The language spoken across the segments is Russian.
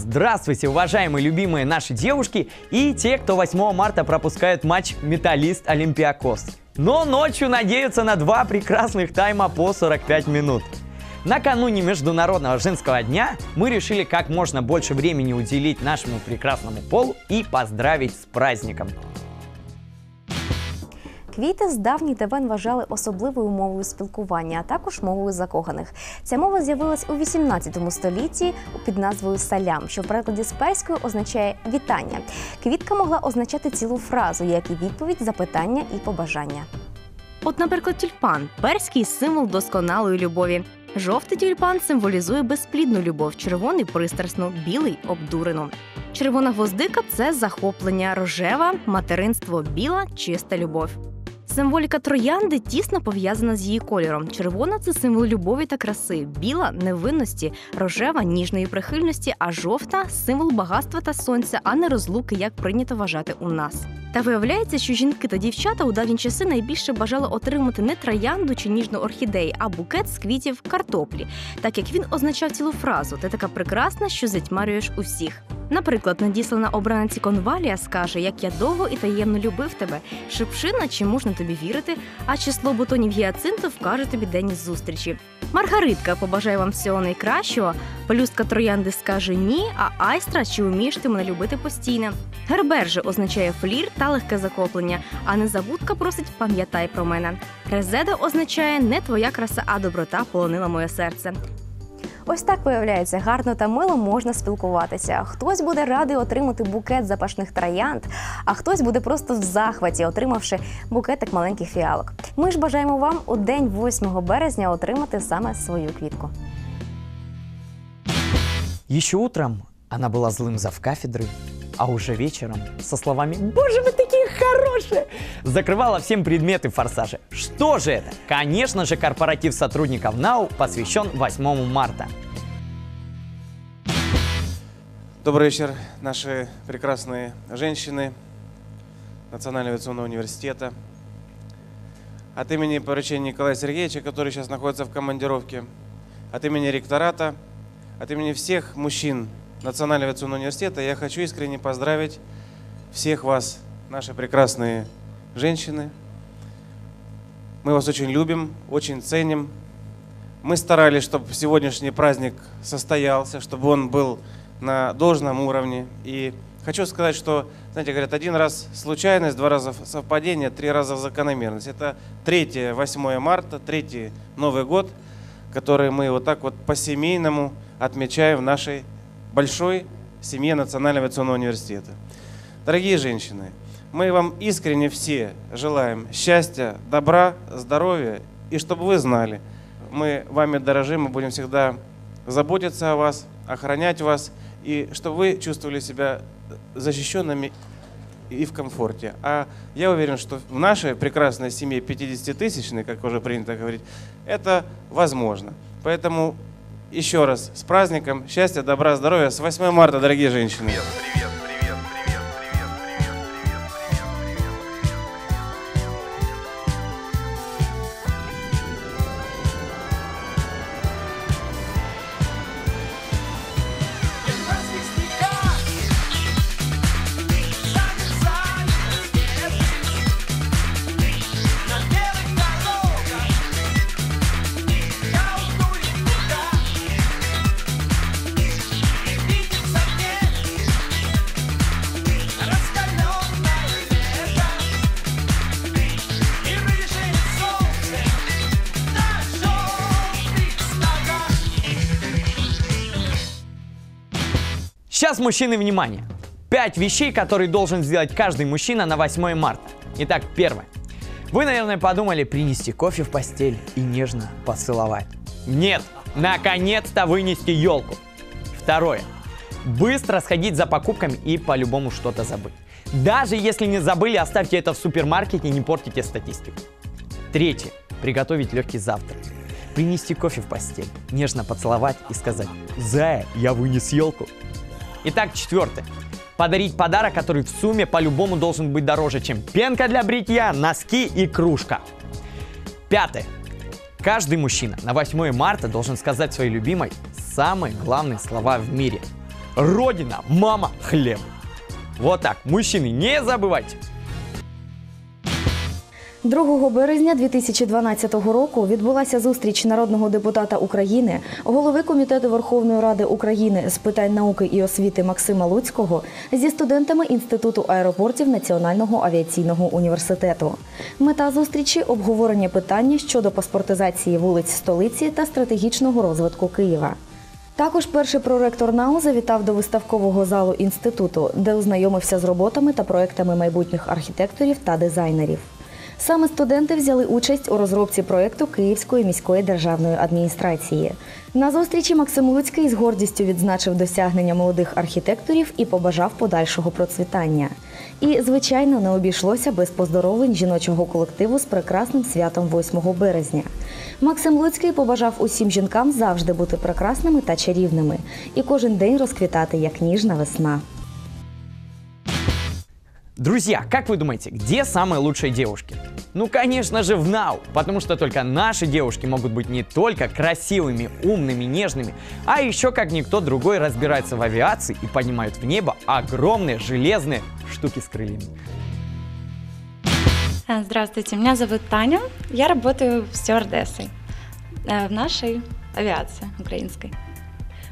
Здравствуйте, уважаемые любимые наши девушки и те, кто 8 марта пропускают матч «Металлист Олимпиакос». Но ночью надеются на два прекрасных тайма по 45 минут. Накануне Международного женского дня мы решили как можно больше времени уделить нашему прекрасному полу и поздравить с праздником. Квіти з давніх давен вважали особливою мовою спілкування, а також мовою закоханих. Ця мова з'явилась у 18 столітті під назвою салям, що в перекладі з перської означає вітання. Квітка могла означати цілу фразу, як і відповідь, запитання і побажання. От, наприклад, тюльпан перський символ досконалої любові. Жовтий тюльпан символізує безплідну любов, червоний пристрасну, білий обдурену. Червона гвоздика це захоплення, рожева, материнство, біла, чиста любов. Символіка троянди тісно пов'язана з її кольором. Червона це символ любові та краси, біла невинності, рожева ніжної прихильності, а жовта символ багатства та сонця, а не розлуки, як прийнято вважати у нас. Та виявляється, що жінки та дівчата у давні часи найбільше бажали отримати не троянду чи ніжну орхідеї, а букет з квітів картоплі, так як він означав цілу фразу Ти така прекрасна, що затьмарюєш усіх. Наприклад, надіслана обраниці конвалія скаже, як я довго і таємно любив тебе. Шипшина, чи можна тобі вірити, а число бутонів гіацинту вкаже тобі день зустрічі. Маргаритка побажає вам всього найкращого. Пелюстка троянди скаже ні, а айстра, чи вмієш ти мене любити постійно. Гербер же означає флір та легке захоплення, а незабудка просить пам'ятай про мене. Резеда означає не твоя краса, а доброта полонила моє серце. Ось так виявляється, гарно та мило можна спілкуватися. Хтось буде радий отримати букет запашних троянд, а хтось буде просто в захваті, отримавши букетик маленьких фіалок. Ми ж бажаємо вам у день 8 березня отримати саме свою квітку. Еще утром она была злым завкафедры, а уже вечером со словами «Боже, вы такие хорошие!» закрывала всем предметы в форсаже. Что же это? Конечно же, корпоратив сотрудников НАУ посвящен 8 марта. Добрый вечер, наши прекрасные женщины Национального авиационного университета. От имени поручения Николая Сергеевича, который сейчас находится в командировке, от имени ректората, от имени всех мужчин Национального авиационного университета я хочу искренне поздравить всех вас, наши прекрасные женщины. Мы вас очень любим, очень ценим. Мы старались, чтобы сегодняшний праздник состоялся, чтобы он был на должном уровне. И хочу сказать, что, знаете, говорят, один раз случайность, два раза совпадение, три раза закономерность. Это третье 8 марта, третий Новый год, который мы вот так вот по-семейному отмечаем в нашей большой семье Национального авиационного университета. Дорогие женщины, мы вам искренне все желаем счастья, добра, здоровья, и чтобы вы знали, мы вами дорожим, мы будем всегда заботиться о вас, охранять вас, и чтобы вы чувствовали себя защищенными и в комфорте. А я уверен, что в нашей прекрасной семье 50-тысячной, как уже принято говорить, это возможно. Поэтому еще раз с праздником, счастья, добра, здоровья. С 8 марта, дорогие женщины. Сейчас, мужчины, внимание! Пять вещей, которые должен сделать каждый мужчина на 8 марта. Итак, первое. Вы, наверное, подумали принести кофе в постель и нежно поцеловать. Нет, наконец-то вынести елку. Второе. Быстро сходить за покупками и по-любому что-то забыть. Даже если не забыли, оставьте это в супермаркете, не портите статистику. Третье. Приготовить легкий завтрак. Принести кофе в постель, нежно поцеловать и сказать «Зая, я вынес елку». Итак, четвертое. Подарить подарок, который в сумме по-любому должен быть дороже, чем пенка для бритья, носки и кружка. Пятое. Каждый мужчина на 8 марта должен сказать своей любимой самые главные слова в мире. Родина, мама, хлеб. Вот так, мужчины, не забывайте. 2 березня 2012 року відбулася зустріч народного депутата України, голови комітету Верховної Ради України з питань науки і освіти Максима Луцького зі студентами Інституту аеропортів Національного авіаційного університету. Мета зустрічі обговорення питання щодо паспортизації вулиць столиці та стратегічного розвитку Києва. Також перший проректор НАУ завітав до виставкового залу інституту, де ознайомився з роботами та проектами майбутніх архітекторів та дизайнерів. Саме студенти взяли участь у розробці проекту Київської міської державної адміністрації. На зустрічі Максим Луцький з гордістю відзначив досягнення молодих архітекторів і побажав подальшого процвітання. І, звичайно, не обійшлося без поздоровлень жіночого колективу з прекрасним святом 8 березня. Максим Луцький побажав усім жінкам завжди бути прекрасними та чарівними і кожен день розквітати як ніжна весна. Друзья, как вы думаете, где самые лучшие девушки? Ну, конечно же, в НАУ, потому что только наши девушки могут быть не только красивыми, умными, нежными, а еще как никто другой разбирается в авиации и поднимают в небо огромные железные штуки с крыльями. Э, Здравствуйте, меня зовут Таня. Я работаю стюардессой э, в нашей авиации украинской.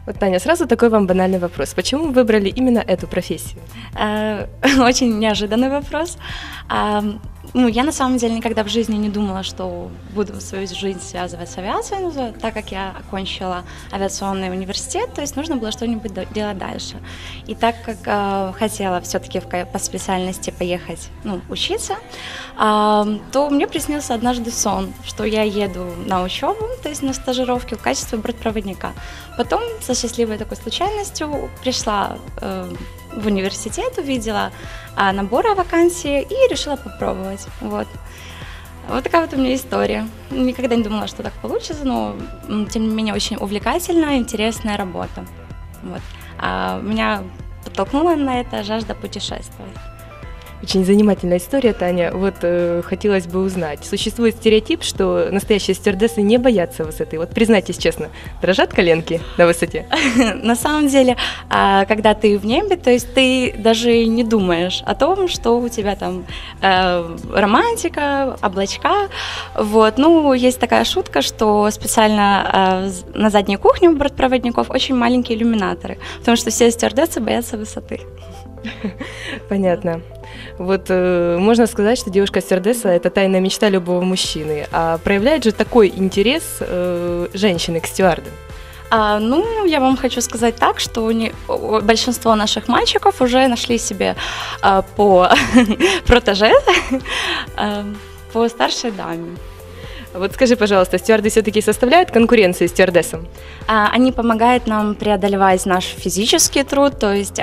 Вот, Таня, сразу такой вам банальный вопрос. Почему вы выбрали именно эту профессию? Э, Очень неожиданный вопрос. Ну, я на самом деле никогда в жизни не думала, что буду свою жизнь связывать с авиацией, за- так как я окончила авиационный университет, то есть нужно было что-нибудь делать дальше. И так как э, хотела все-таки по специальности поехать ну, учиться, а, то мне приснился однажды сон, что я еду на учебу, то есть на стажировке в качестве бортпроводника. Потом со счастливой такой случайностью пришла э, в университет, увидела а, набор о вакансии и решила попробовать. Вот. Вот такая вот у меня история. Никогда не думала, что так получится, но тем не менее очень увлекательная, интересная работа. Вот. А меня подтолкнула на это жажда путешествовать. Очень занимательная история, Таня. Вот э, хотелось бы узнать. Существует стереотип, что настоящие стюардессы не боятся высоты. Вот признайтесь честно, дрожат коленки на высоте? На самом деле, а, когда ты в небе, то есть ты даже не думаешь о том, что у тебя там э, романтика, облачка. Вот. Ну, есть такая шутка, что специально э, на задней кухне у бортпроводников очень маленькие иллюминаторы, потому что все стюардессы боятся высоты. Понятно. Вот э, можно сказать, что девушка-стюардесса – это тайная мечта любого мужчины. А проявляет же такой интерес э, женщины к стюардам? А, ну, я вам хочу сказать так, что не- большинство наших мальчиков уже нашли себе а, по протеже, а, по старшей даме. Вот скажи, пожалуйста, стюарды все-таки составляют конкуренцию стюардессам? А, Они помогают нам преодолевать наш физический труд, то есть,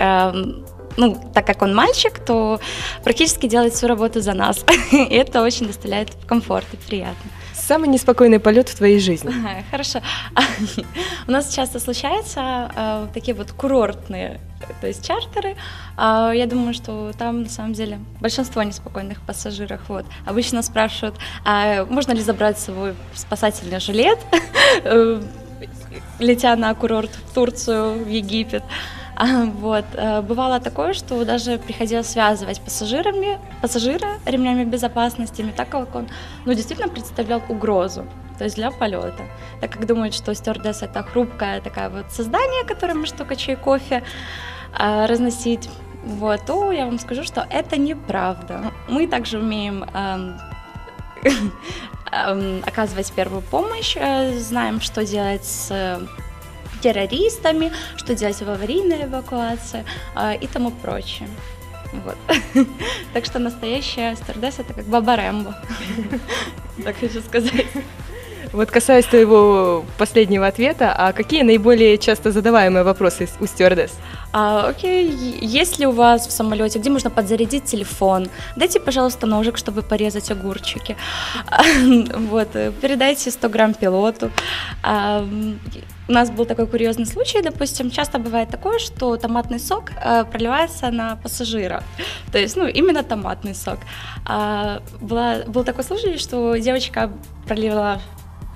ну, так как он мальчик, то практически делает всю работу за нас. И это очень доставляет комфорт и приятно. Самый неспокойный полет в твоей жизни? Ага, Хорошо. У нас часто случаются а, такие вот курортные, то есть чартеры. А, Я думаю, что там на самом деле большинство неспокойных пассажиров. Вот. Обычно спрашивают, а можно ли забрать с собой спасательный жилет, э, летя на курорт в Турцию, в Египет. А, Вот. э, Бывало такое, что даже приходилось связывать пассажирами, пассажира ремнями безопасности, так как он ну, действительно представлял угрозу то есть для полета. Так как думают, что стюардесс это хрупкое такое вот создание, которое может только чай, кофе а, разносить, вот, то я вам скажу, что это неправда. Мы также умеем эм, эм, оказывать первую помощь, э, знаем, что делать с э, террористами, что делать в аварийной эвакуации э, и тому прочее. Вот. Так что настоящая стюардесса это как Баба Рэмбо. Так хочу сказать. Вот касаясь твоего последнего ответа, а какие наиболее часто задаваемые вопросы у стюардесс? А, окей, есть ли у вас в самолете, где можно подзарядить телефон? Дайте, пожалуйста, ножик, чтобы порезать огурчики. А, Вот, э, передайте 100 грамм пилоту. У нас был такой курьезный случай, допустим, часто бывает такое, что томатный сок э, проливается на пассажира. То есть, ну, именно томатный сок. А, была- Был такой случай, что девочка пролила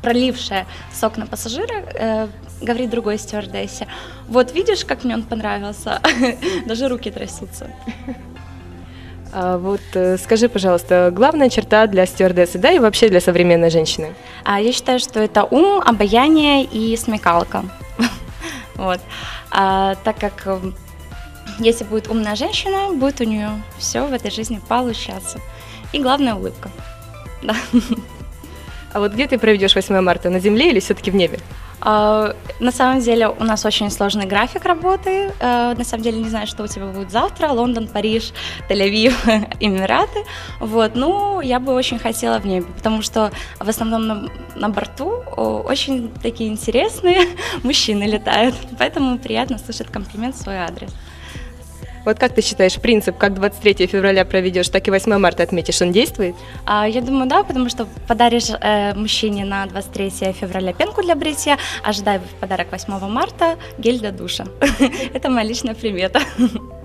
пролившая сок на пассажира, э, говорит другой стюардессе, вот видишь, как мне он понравился, даже руки трясутся. А вот э, скажи, пожалуйста, главная черта для стюардессы, да и вообще для современной женщины? А я считаю, что это ум, обаяние и смекалка. Вот. А, так как э, если будет умная женщина, будет у нее все в этой жизни получаться. И главное улыбка. Да. А вот где ты проведешь 8 марта, на земле или все-таки в небе? А, на самом деле у нас очень сложный график работы. А, на самом деле не знаю, что у тебя будет завтра. Лондон, Париж, Тель-Авив, Эмираты. Вот. Ну, я бы очень хотела в небе, потому что в основном на, на борту очень такие интересные мужчины летают. Поэтому приятно слышать комплимент в свой адрес. Вот как ты считаешь, принцип, как 23 февраля проведешь, так и 8 марта отметишь, он действует? А, я думаю, да, потому что подаришь э, мужчине на 23 февраля пенку для бритья, ожидай в подарок 8 марта гель для душа. Это моя личная примета.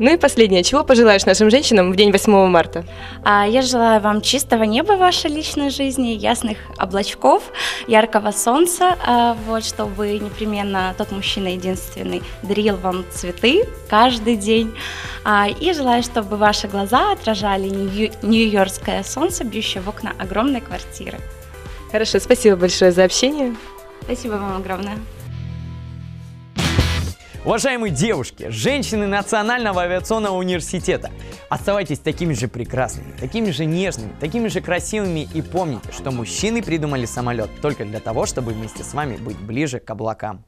Ну и последнее. Чего пожелаешь нашим женщинам в день 8 марта? А, я желаю вам чистого неба в вашей личной жизни, ясных облачков, яркого солнца, а, вот, чтобы непременно тот мужчина единственный дарил вам цветы каждый день. А, и желаю, чтобы ваши глаза отражали нью-йоркское солнце, бьющее в окна огромной квартиры. Хорошо, спасибо большое за общение. Спасибо вам огромное. Уважаемые девушки, женщины Национального авиационного университета, оставайтесь такими же прекрасными, такими же нежными, такими же красивыми и помните, что мужчины придумали самолет только для того, чтобы вместе с вами быть ближе к облакам.